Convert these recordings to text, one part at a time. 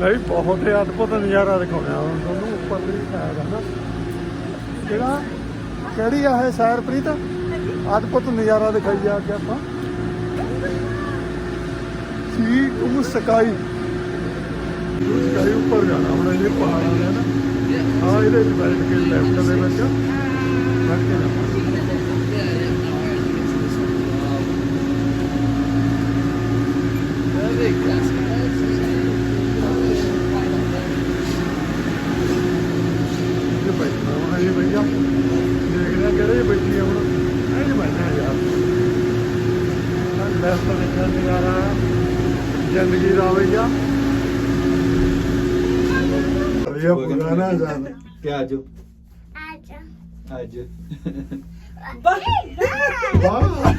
ਨਹੀਂ ਬਹੁਤ ਹੀ ਅਦਭੁਤ ਨਜ਼ਾਰਾ ਦਿਖਾਉਣਾ ਹੁਣ ਤੁਹਾਨੂੰ ਉੱਪਰ ਦੀ ਸਾਈਡ ਹੈ ਨਾ। ਕਿਹੜਾ? ਕਿਹੜੀ ਆ ਇਹ ਸੈਰ ਪ੍ਰੀਤ? ਅਦਭੁਤ ਨਜ਼ਾਰਾ ਦਿਖਾਈ ਜਾ ਕੇ ਆਪਾਂ। ਸੀ ਉਹ ਸਕਾਈ? ਸਕਾਈ ਉੱਪਰ ਜਾਣਾ ਹੁਣ ਇਹ ਪਹਾੜਾਂ ਦੇ ਨਾ। ਆ ਇਹਦੇ ਵਿੱਚ ਬੈਠ ਕੇ ਲੈਫਟ ਦੇ ਵਿੱਚ। ਬੈਠ ਕੇ ਜਾਣਾ ਇਹ ਬੈਠਣਾ ਦੇਖਦੇ। ਆ ਕਿਹੜੇ ਬੈਠੀ ਆ ਹੁਣ। ਇਹ ਜੀ ਬੈਠਣਾ ਯਾਰ। ਲੈਫਟ ਦੇਖਣ ਨਜ਼ਾਰਾ ਜ਼ਿੰਦਗੀ ਦਾ ਭਈਆ ਇਹ ਪੁਰਾਣਾ ਜਾਨ ਕਿਆ ਜੋ ਆਜਾ? ਅੱਜ ਵਾਹ।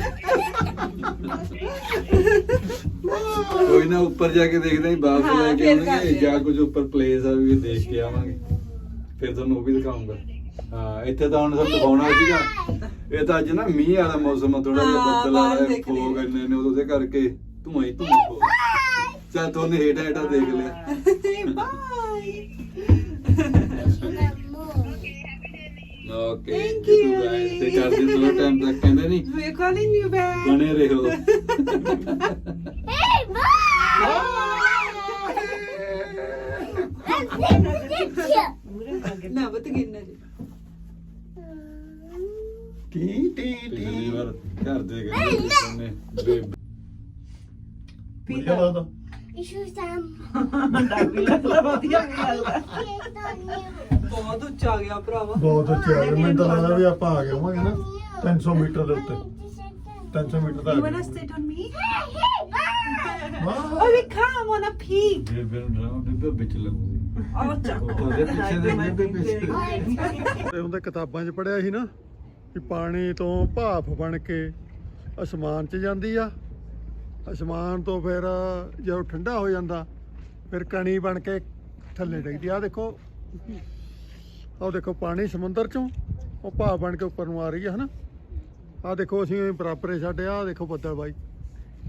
ਕੋਈ ਨਾ ਉੱਪਰ ਜਾ ਕੇ ਦੇਖਦੇ ਲੈ ਕੇ ਆਉਣਗੇ ਜਾਂ ਕੁਝ ਉੱਪਰ ਪਲੇਸ ਆ ਵੀ ਦੇਖ ਕੇ ਆਵਾਂਗੇ। ਫਿਰ ਤੁਹਾਨੂੰ ਉਹ ਵੀ ਦਿਖਾਉਂਗਾ। ਹਾਂ ਇੱਥੇ ਤਾਂ ਹੁਣ ਸਾਨੂੰ ਦਿਖਾਉਣਾ ਸੀਗਾ। ਇਹ ਤਾਂ ਅੱਜ ਨਾ ਮੀਂਹ ਵਾਲਾ ਮੌਸਮ ਆ ਥੋੜਾ ਜਿਹਾ ਬੱਦਲ ਵਾਲਾ ਦੇਖ ਫੋਗ। ਇੰਨੇ ਨੇ ਉਹਦੇ ਕਰਕੇ ਧੂਆਂ ਹੀ ਧੂਆਂ ਹੋ ਚੱਲ ਤੁਹਾਨੂੰ ਹੇਠਾਂ ਹੇਠਾਂ ਦੇਖ ਲਿਆ। ਬਾਏ ਓਕੇ ਤੇ ਕਰਦੇ ਥੋੜਾ ਟਾਈਮ ਤੱਕ ਕਹਿੰਦੇ ਨਹੀਂ. ਬਣੇ ਰਹੋ। Hey, ਨਾ ਬਤ ਗਿਣਨਾ ਜੀ। ਟੀ ਟੀ ਪਿਛਲੀ ਟੀ ਵਾਰ ਘਰ ਦੇ ਗਏ ਨੇ ਬੇਬੇ। ਵਧੀਆ ਲੱਗਦਾ। Issue Sam. ਡਰ ਵੀ ਲੱਗਦਾ ਵਧੀਆ ਵੀ ਲੱਗਦਾ। Yes, on you. ਬਹੁਤ ਉੱਚਾ ਗਿਆ ਭਰਾਵਾ। ਬਹੁਤ ਉੱਚਾ ਆ ਗਿਆ। ਮੈਨੂੰ ਤਾਂ ਲੱਗਦਾ ਵੀ ਆਪਾਂ ਆ ਗਏ ਹੋਵਾਂਗੇ ਨਾ 300 ਮੀਟਰ ਦੇ ਉੱਤੇ। 300 ਮੀਟਰ ਦਾ You wanna sit on me? ਵਾਹ। Oh, we come on a peak. ਬੇਬੇ ਨੂੰ ਡਰਾਉਂ ਬੇਬੇ ਵਿੱਚ ਲੱਗੂਗੀ। Oh, ਚੱਕ। ਉਹਦੇ ਪਿੱਛੇ ਦੇ ਬੇਬੇ ਪਿੱਛੇ। ਤੇ ਉਹਦੇ ਕਿਤਾਬਾਂ 'ਚ ਪੜਿਆ ਸੀ ਨਾ। ਕਿ ਪਾਣੀ ਤੋਂ ਭਾਫ ਬਣ ਕੇ ਅਸਮਾਨ 'ਚ ਜਾਂਦੀ ਆ। ਅਸਮਾਨ ਤੋਂ ਫਿਰ ਜਦੋਂ ਠੰਡਾ ਹੋ ਜਾਂਦਾ, ਫਿਰ ਕਣੀ ਬਣ ਕੇ ਥੱਲੇ ਡਿੱਗਦੀ ਆ। ਆਹ ਦੇਖੋ ਆਹ ਦੇਖੋ ਪਾਣੀ ਸਮੁੰਦਰ 'ਚੋਂ, ਉਹ ਭਾਫ ਬਣ ਕੇ ਉੱਪਰ ਨੂੰ ਆ ਰਹੀ ਆ, ਹਨਾ? ਆਹ ਦੇਖੋ ਅਸੀਂ ਬਰਾਬਰੇ ਛੱਡਿਆ ਆਹ ਦੇਖੋ ਬੱਦਲ ਬਾਈ।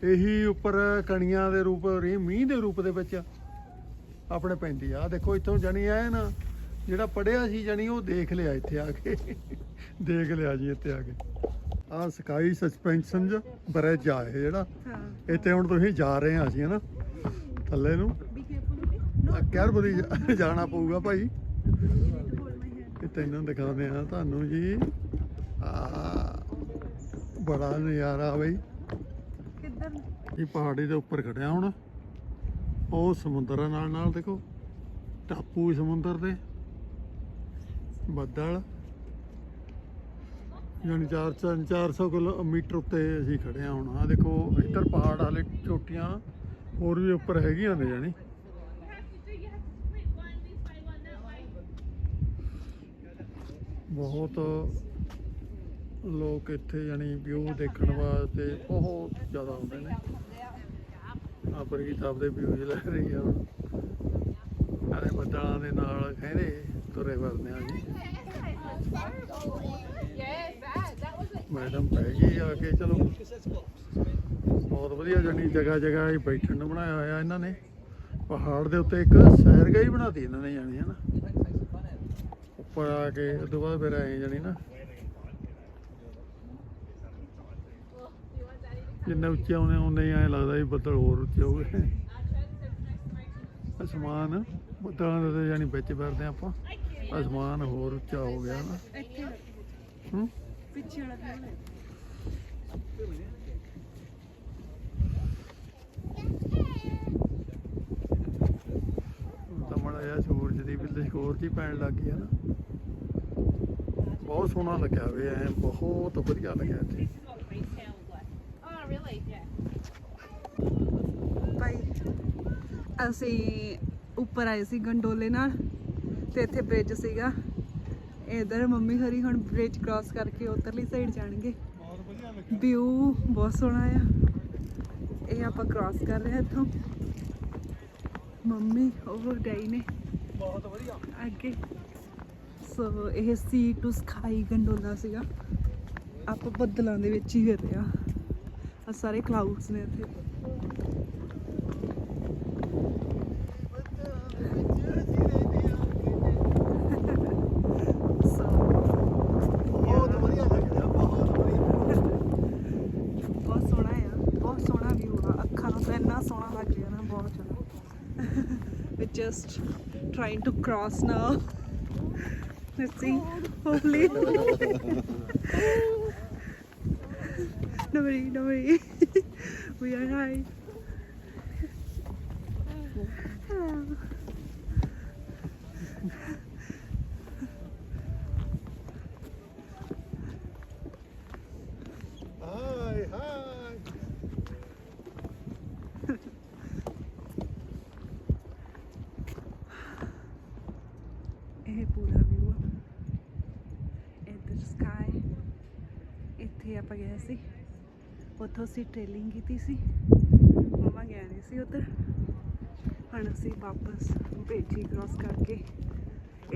ਇਹੀ ਉੱਪਰ ਕਣੀਆਂ ਦੇ ਰੂਪ ਰੀ ਮੀਂਹ ਦੇ ਰੂਪ ਦੇ ਵਿੱਚ ਆਪਣੇ ਪੈਂਦੀ ਆ। ਆਹ ਦੇਖੋ ਇੱਥੋਂ ਜਣੀ ਆਏ ਨਾ ਜਿਹੜਾ ਪੜਿਆ ਸੀ ਜਾਣੀ ਉਹ ਦੇਖ ਲਿਆ ਇੱਥੇ ਆ ਕੇ। ਦੇਖ ਲਿਆ ਜੀ ਇੱਥੇ ਆ ਕੇ। ਆ ਸਕਾਈ ਸਸਪੈਂਸ਼ਨ ਬ੍ਰਿਜ ਆ ਇਹ ਜਿਹੜਾ। ਇੱਥੇ ਹੁਣ ਤੁਸੀਂ ਜਾ ਰਹੇ ਆ ਅਸੀਂ ਹਨਾ? ਥੱਲੇ ਨੂੰ। Careful. ਕੈਰਬਰੀ ਜਾਣਾ ਪਊਗਾ ਭਾਈ. ਇਹ ਤੈਨੂੰ ਦਿਖਾਉਂਦੇ ਆ ਤੁਹਾਨੂੰ ਜੀ। ਆ ਬੜਾ ਨਜ਼ਾਰਾ ਬਈ। ਕਿੱਧਰ? ਇਹ ਪਹਾੜੀ ਦੇ ਉੱਪਰ ਖੜਿਆ ਹੁਣ। ਉਹ ਸਮੁੰਦਰ ਨਾਲ ਨਾਲ ਦੇਖੋ। ਟਾਪੂ ਸਮੁੰਦਰ ਦੇ। ਬੱਦਲ। ਯਾਨੀ 400 400 ਕਿਲੋਮੀਟਰ ਉੱਤੇ ਅਸੀਂ ਖੜੇ ਆ ਹੁਣ। ਆ ਦੇਖੋ, ਇੱਧਰ ਪਹਾੜ ਵਾਲੇ ਚੋਟੀਆਂ ਹੋਰ ਵੀ ਉੱਪਰ ਹੈਗੀਆਂ ਨੇ ਜਾਨੀ ਬਹੁਤ ਲੋਕ ਇੱਥੇ ਜਾਨੀ ਵਿਊ ਦੇਖਣ ਵਾਸਤੇ ਬਹੁਤ ਜ਼ਿਆਦਾ ਆਉਂਦੇ ਨੇ। ਆ ਪ੍ਰੀਤ ਆਪਦੇ ਵਿਊ ਲੈ ਰਹੀ ਆ। ਹੁਣ ਸਾਰੇ ਬੱਦਲਾਂ ਦੇ ਨਾਲ ਕਹਿੰਦੇ ਤੁਰੇ ਫਿਰਦੇ ਆ ਜੀ। ਮੈਡਮ ਪੈ ਗਈ ਆ ਕੇ ਚਲੋ। ਬਹੁਤ ਵਧੀਆ ਜਣੀ ਜਗ੍ਹਾ ਜਗ੍ਹਾ ਹੀ ਬੈਠਣ ਨੂੰ ਬਣਾਇਆ ਹੋਇਆ ਇਹਨਾਂ ਨੇ। ਪਹਾੜ ਦੇ ਉੱਤੇ ਇੱਕ ਸੈਰਗਾਹ ਹੀ ਬਣਾਤੀ ਇਹਨਾਂ ਨੇ ਜਾਣੀ ਹੈ ਨਾ ਉੱਪਰ ਆ ਕੇ ਤੋਂ ਬਾਅਦ ਫਿਰ ਆਏ ਜਾਣੀ ਨਾ। ਜਿੰਨੇ ਉੱਚੇ ਆਉਣੇ ਉਨੇ ਹੀ ਐਂ ਲੱਗਦਾ ਵੀ ਬੱਦਲ ਹੋਰ ਉੱਚੇ ਹੋ ਗਏ। ਅਸਮਾਨ ਬੱਦਲਾਂ ਦੇ ਜਾਨੀ ਵਿੱਚ ਫਿਰਦੇ ਆਪਾਂ। ਅਸਮਾਨ ਹੋਰ ਉੱਚਾ ਹੋ ਗਿਆ ਨਾ। ਹੂੰ? ਪਿੱਛੇ ਵਾਲਾ view ਹੈ। ਹੁਣ ਤਾਂ ਮਾੜਾ ਜਿਹਾ ਸੂਰਜ ਦੀ ਵੀ ਲਸ਼ਕੋਰ ਜੀ ਪੈਣ ਲੱਗ ਗਈ ਹੈ ਨਾ। ਬਹੁਤ ਸੋਹਣਾ ਲੱਗਿਆ ਵੇ ਐ ਬਹੁਤ ਵਧੀਆ ਲੱਗਿਆ ਇੱਥੇ। ਭਾਈ ਅਸੀਂ ਉੱਪਰ ਆਏ ਸੀ ਗੰਡੋਲੇ ਨਾਲ। ਤੇ ਇੱਥੇ ਬ੍ਰਿਜ ਸੀਗਾ। ਇਧਰ ਮੰਮੀ ਹਰੀ ਹੁਣ ਬ੍ਰਿਜ ਕ੍ਰਾਸ ਕਰਕੇ ਉਧਰਲੀ ਸਾਈਡ ਜਾਣਗੇ। ਬਹੁਤ ਵਧੀਆ ਲੱਗਿਆ। ਵਿਊ ਬਹੁਤ ਸੋਹਣਾ ਆ। ਇਹ ਆਪਾਂ ਕ੍ਰਾਸ ਕਰ ਰਹੇ ਹਾਂ ਇੱਥੋਂ। ਮੰਮੀ ਉਹ ਡਈ ਨੇ। ਬਹੁਤ ਵਧੀਆ। ਅੱਗੇ। ਸੋ ਇਹ ਸੀ ਟੂ ਸਕਾਈ ਗੰਡੋਲਾ ਸੀਗਾ। ਆਪਾਂ ਬੱਦਲਾਂ ਦੇ ਵਿੱਚ ਹੀ ਫਿਰ ਰਹੇ ਆ। ਆ ਸਾਰੇ ਕਲਾਊਡਸ ਨੇ ਇੱਥੇ। ਬਹੁਤ ਸੋਹਣਾ ਆ ਬਹੁਤ ਸੋਹਣਾ ਵਿਊ ਆ ਅੱਖਾਂ ਨੂੰ ਤਾਂ ਇੰਨਾ ਸੋਹਣਾ ਲੱਗ ਰਿਹਾ ਨਾ ਬਹੁਤ ਜ਼ਿਆਦਾ ਵੀ just trying to cross now let's see hopefully ਨਵਰੀ ਨਵਰੀ ਵੀ ਆਰ ਹਾਈ ਆਪਾਂ ਗਏ ਸੀ। ਉੱਥੋਂ ਅਸੀਂ ਟ੍ਰੇਲਿੰਗ ਕੀਤੀ ਸੀ। ਮਮਾ ਗਏ ਨਹੀਂ ਸੀ ਉੱਧਰ। ਹੁਣ ਅਸੀਂ ਵਾਪਸ ਬੇਟੀ ਕ੍ਰਾਸ ਕਰਕੇ।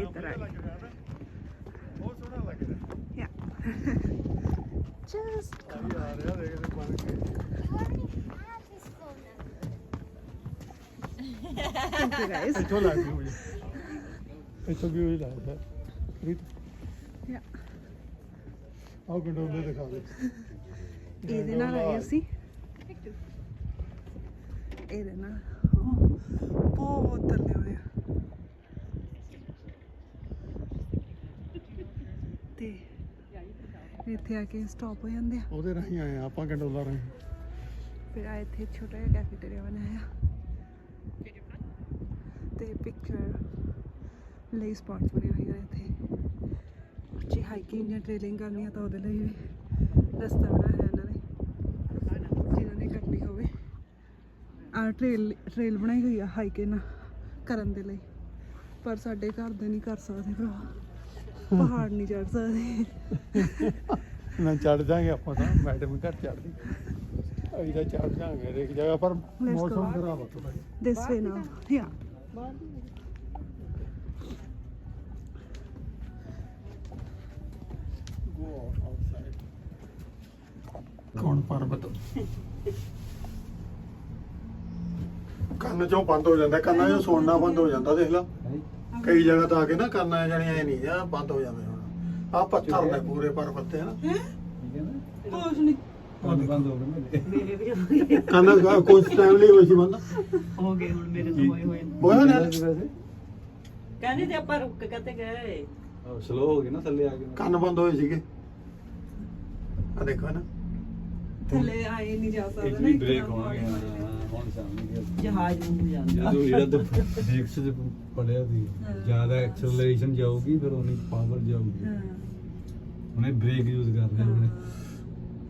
ਇੱਧਰ ਆਏ ਬਹੁਤ ਸੋਹਣਾ ਲੱਗ ਰਿਹਾ। ਯਾ ਜਸਟ ਆ ਆ ਰਿਹਾ ਦੇਖ ਤੇ ਬਣ ਕੇ। ਥੈਂਕ ਯੂ ਗਾਇਸ ਇੱਥੋਂ ਲੱਗ ਗਈ ਹੋਈ ਇੱਥੋਂ ਵੀ ਹੋਈ ਲੱਗਦਾ। ਰੀਤ। ਯਾ ਆਹ ਗੰਡੋਲੇ ਦਿਖਾ ਦੇ ਇਹਦੇ ਨਾਲ ਆਏ ਅਸੀਂ। ਇਹਦੇ ਨਾਲ। ਬਹੁਤ ਥੱਲੇ ਹੋਏ ਆ। ਤੇ ਇੱਥੇ ਆ ਕੇ ਸਟਾਪ ਹੋ ਜਾਂਦੇ ਆ। ਉਹਦੇ ਰਾਹੀਂ ਆਏ ਆ ਆਪਾਂ ਗੰਡੋਲਾ ਰਾਹੀਂ। ਫਿਰ ਆ ਇੱਥੇ ਛੋਟਾ ਜਿਹਾ ਕੈਫੇਟੇਰੀਆ ਬਣਾਇਆ। ਤੇ ਪਿਕਚਰ ਲਈ ਸਪੌਟਸ ਬਣੇ ਹੋਏ ਆ ਇੱਥੇ। ਜੇ ਹਾਈਕਿੰਗ ਜਾਂ ਟ੍ਰੇਲਿੰਗ ਕਰਨੀ ਆ ਤਾਂ ਉਹਦੇ ਲਈ ਵੀ ਰਸਤਾ ਬਣਾਇਆ ਹੈ ਇਹਨਾਂ ਨੇ ਜਿਹਨਾਂ ਨੇ ਕਰਨੀ ਹੋਵੇ। ਆ ਟ੍ਰੇਲ ਟ੍ਰੇਲ ਬਣਾਈ ਹੋਈ ਆ ਹਾਈਕਿੰਗ ਕਰਨ ਦੇ ਲਈ। ਪਰ ਸਾਡੇ ਘਰ ਦੇ ਨਹੀਂ ਕਰ ਸਕਦੇ ਭਰਾ। ਪਹਾੜ ਨਹੀਂ ਚੜ ਸਕਦੇ। ਨਾ ਚੜ ਜਾਾਂਗੇ ਆਪਾਂ ਤਾਂ ਮੈਡਮ ਘਰ ਚੜਦੀ ਅਸੀਂ ਤਾਂ ਚੜ ਜਾਾਂਗੇ ਇੱਕ ਜਗ੍ਹਾ ਪਰ. ਮੌਸਮ ਖਰਾਬ ਆ ਥੋੜਾ this way ਕੌਣ ਪਰਬਤ? ਕੰਨ ਚੋਂ ਬੰਦ ਹੋ ਜਾਂਦਾ ਕੰਨਾਂ ਚੋਂ ਸੁਣਨਾ ਬੰਦ ਹੋ ਜਾਂਦਾ ਦੇਖ ਲਾ। ਕਈ ਜਗ੍ਹਾ ਤਾਂ ਆ ਕੇ ਨਾ ਕੰਨਾਂ ਜਾਣੀ ਐ ਨਹੀਂ ਜਾਂ ਬੰਦ ਹੋ ਜਾਂਦੇ ਹੁਣ। ਆ ਪੱਥਰ ਨੇ ਪੂਰੇ ਪਰਬਤ ਤੇ ਹਨ ਕੁਝ ਨਹੀਂ। ਬੰਦ ਬੰਦ ਹੋ ਗਏ ਮੇਰੇ। ਕੰਨ ਕੁਝ ਟਾਈਮ ਲਈ ਹੋਈ ਸੀ ਬੰਦ। ਹੋ ਗਏ ਹੁਣ ਮੇਰੇ ਤੋਂ ਹੋਏ ਹੋਏ। ਹੋਇਆ ਨਾ? ਕਹਿੰਦੇ ਤੇ ਆਪਾਂ ਰੁਕ ਕੇ ਕਿਤੇ ਗਏ। ਸਲੋ ਹੋ ਗਏ ਨਾ ਥੱਲੇ ਆ ਕੇ। ਕੰਨ ਬੰਦ ਹੋਏ ਸੀਗੇ। ਆ ਦੇਖੋ ਨਾ। ਥੱਲੇ ਆਏ ਨਹੀਂ ਜਾ ਸਕਦਾ ਇੱਕ ਨਾ ਵੀ ਇੱਕ ਬ੍ਰੇਕ ਦਮ ਹੋਣਗੇ ਪਾਣੀ ਹਾਂ ਵਾਲੇ ਹੁਣ ਸਾਹਮਣੇ ਜਹਾਜ਼ ਨੂੰ ਜਾਂਦਾ ਜਦੋਂ ਜਿਹੜਾ ਤਾਂ ਡੈਕਸ ਚ ਪੜਿਆ ਸੀ। ਜ਼ਿਆਦਾ ਐਕਸਲਰੇਸ਼ਨ ਜਾਊਗੀ ਫਿਰ ਉਨੀ ਪਾਵਰ ਜਾਊਗੀ। ਹਾਂ। ਉਹਨੇ ਬ੍ਰੇਕ ਯੂਜ਼ ਕਰ ਲਿਆ ਉਹਨੇ।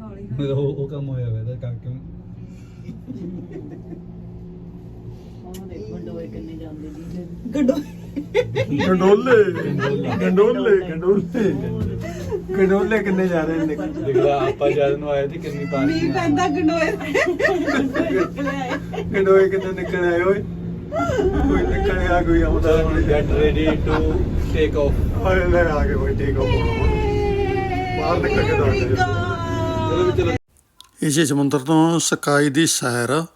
ਹੌਲੀ ਮੇਰਾ ਉਹ ਉਹ ਕੰਮ ਹੋਇਆ ਹੋਇਆ ਤਾਂ ਕਾਕੇ ਨੂੰ ਉਹ ਦੇਖੋ? ਡੋਏ ਕਿੰਨੇ ਜਾਂਦੇ ਦੀ ਗੱਡੋ ਗੰਡੋਲੇ। ਗੰਡੋਲੇ ਗੰਡੋਲੇ। ਗੰਡੋਲੇ ਕਿੰਨੇ ਜਾ ਰਹੇ ਨੇ? ਦੇਖੋ ਦੇਖਦਾ ਆਪਾਂ ਜਦ ਨੂੰ ਆਏ ਤੇ ਕਿੰਨੀ ਪਾਣੀ ਮੀਂਹ ਪੈਂਦਾ ਗੰਡੋਏ ਗੰਡੋਏ ਕਿੰਨੇ ਨਿਕਲ ਆਏ ਓਏ? ਕੋਈ ਨਿਕਲ ਗਿਆ ਕੋਈ ਆਉਂਦਾ get ready to take off ਓਏ ਲੈ ਆ ਕੇ ਕੋਈ ਠੀਕ ਹੋ ਬਾਹਰ ਨਿਕਲ ਕੇ ਦੌੜ ਚਲੋ ਵੀ ਚਲੋ। ਇਸੇ ਸਮੁੰਦਰ ਤੋਂ ਸਕਾਈ ਦੀ ਸੈਰ